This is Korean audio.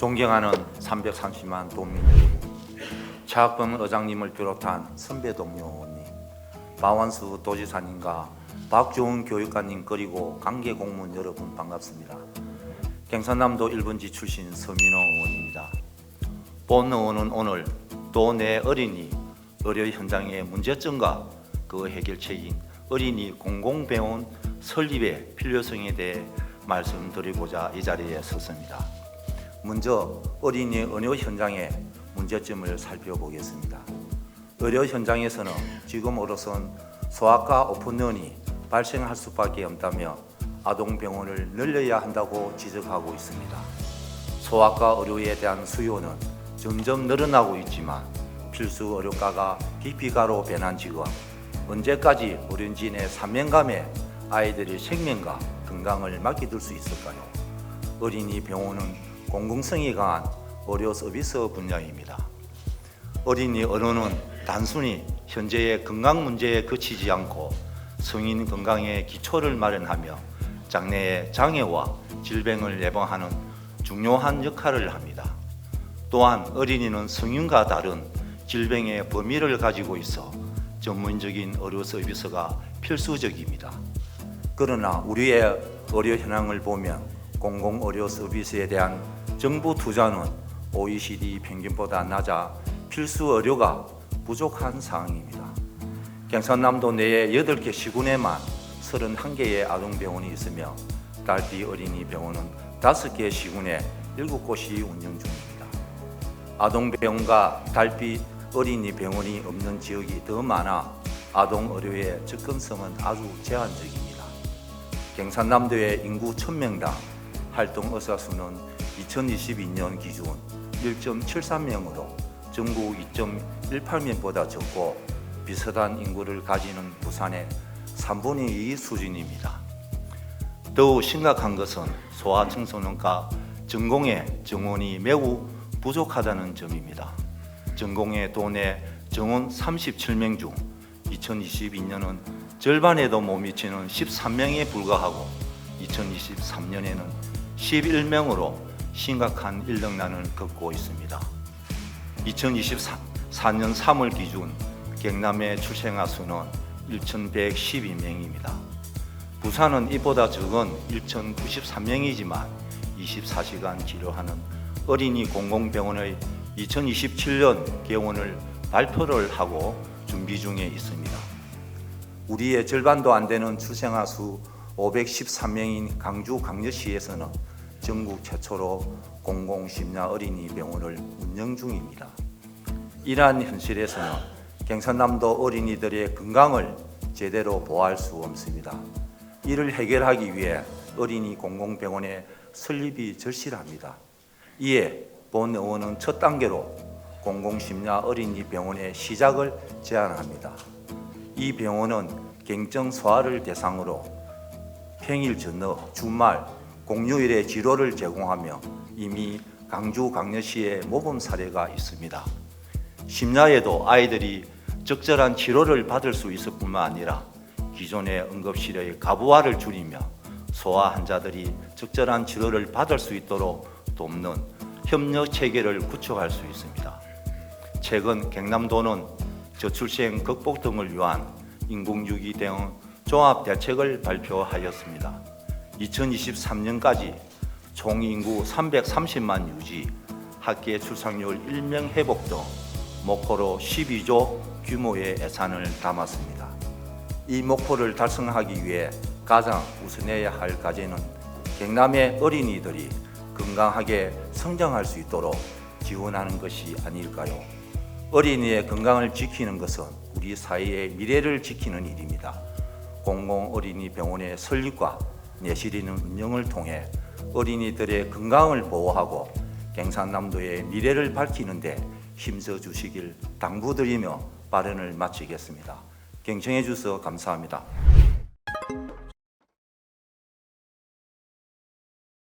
존경하는 330만 도민 여러분, 차학범 의장님을 비롯한 선배 동료 의원님, 마완수 도지사님과 박주훈 교육관님 그리고 관계 공무원 여러분 반갑습니다. 경산남도 1번지 출신 서민호 의원입니다. 본 의원은 오늘 또내 어린이 의료 현장의 문제점과 그 해결책인 어린이 공공병원 설립의 필요성에 대해 말씀드리고자 이 자리에 섰습니다. 먼저 어린이 의료 현장의 문제점을 살펴보겠습니다. 의료 현장에서는 지금으로선 소아과 오픈런이 발생할 수밖에 없다며 아동병원을 늘려야 한다고 지적하고 있습니다. 소아과 의료에 대한 수요는 점점 늘어나고 있지만 필수 의료과가 기피가로 변한 지금 언제까지 어린진의 사명감에 아이들의 생명과 건강을 맡겨둘 수 있을까요? 어린이 병원은 공공성이 강한 의료 서비스 분야입니다. 어린이 의료는 단순히 현재의 건강 문제에 그치지 않고 성인 건강의 기초를 마련하며 장래의 장애와 질병을 예방하는 중요한 역할을 합니다. 또한 어린이는 성인과 다른 질병의 범위를 가지고 있어 전문적인 의료 서비스가 필수적입니다. 그러나 우리의 의료 현황을 보면 공공 의료 서비스에 대한 정부 투자는 OECD 평균보다 낮아 필수 의료가 부족한 상황입니다. 경산남도 내에 8개 시군에만 31개의 아동병원이 있으며 달비 어린이 병원은 5개 시군에 7곳이 운영 중입니다. 아동병원과 달비 어린이 병원이 없는 지역이 더 많아 아동 의료의 접근성은 아주 제한적입니다. 경산남도의 인구 1000명당 활동 의사 수는 2022년 기준 1.73명으로 전국 2.18명보다 적고 비슷한 인구를 가지는 부산의 3분의 2 수준입니다. 더욱 심각한 것은 소아 청소년과 전공의 정원이 매우 부족하다는 점입니다. 전공의 도내 정원 37명 중 2022년은 절반에도 못 미치는 13명에 불과하고 2023년에는 11명으로 심각한 인력난을 겪고 있습니다. 2024년 3월 기준 경남의 출생아 수는 1,112명입니다. 부산은 이보다 적은 1,093명이지만 24시간 치료하는 어린이 공공병원의 2027년 개원을 발표를 하고 준비 중에 있습니다. 우리의 절반도 안 되는 출생아 수 513명인 강주 강여시에서는 전국 최초로 공공 심야 어린이 병원을 운영 중입니다. 이러한 현실에서는 경산남도 어린이들의 건강을 제대로 보호할 수 없습니다. 이를 해결하기 위해 어린이 공공병원의 설립이 절실합니다. 이에 본 의원은 첫 단계로 공공심야 어린이 병원의 시작을 제안합니다. 이 병원은 경정 소아를 대상으로 평일 전후, 주말, 공휴일에 치료를 제공하며 이미 강주 강여시에 모범 사례가 있습니다. 심야에도 아이들이 적절한 치료를 받을 수 있을 뿐만 아니라 기존의 응급실의 가부화를 줄이며 소아 환자들이 적절한 치료를 받을 수 있도록 돕는 협력 체계를 구축할 수 있습니다. 최근 경남도는 저출생 극복 등을 위한 인공유기 대응 종합 대책을 발표하였습니다. 2023년까지 총 인구 330만 유지, 학계 출산율 1명 회복 등 목표로 12조 규모의 예산을 담았습니다. 이 목표를 달성하기 위해 가장 우선해야 할 과제는 경남의 어린이들이 건강하게 성장할 수 있도록 지원하는 것이 아닐까요? 어린이의 건강을 지키는 것은 우리 사회의 미래를 지키는 일입니다. 공공 어린이 병원의 설립과 내실이는 운영을 통해 어린이들의 건강을 보호하고 경상남도의 미래를 밝히는데 힘써 주시길 당부드리며 발언을 마치겠습니다. 경청해 주셔서 감사합니다.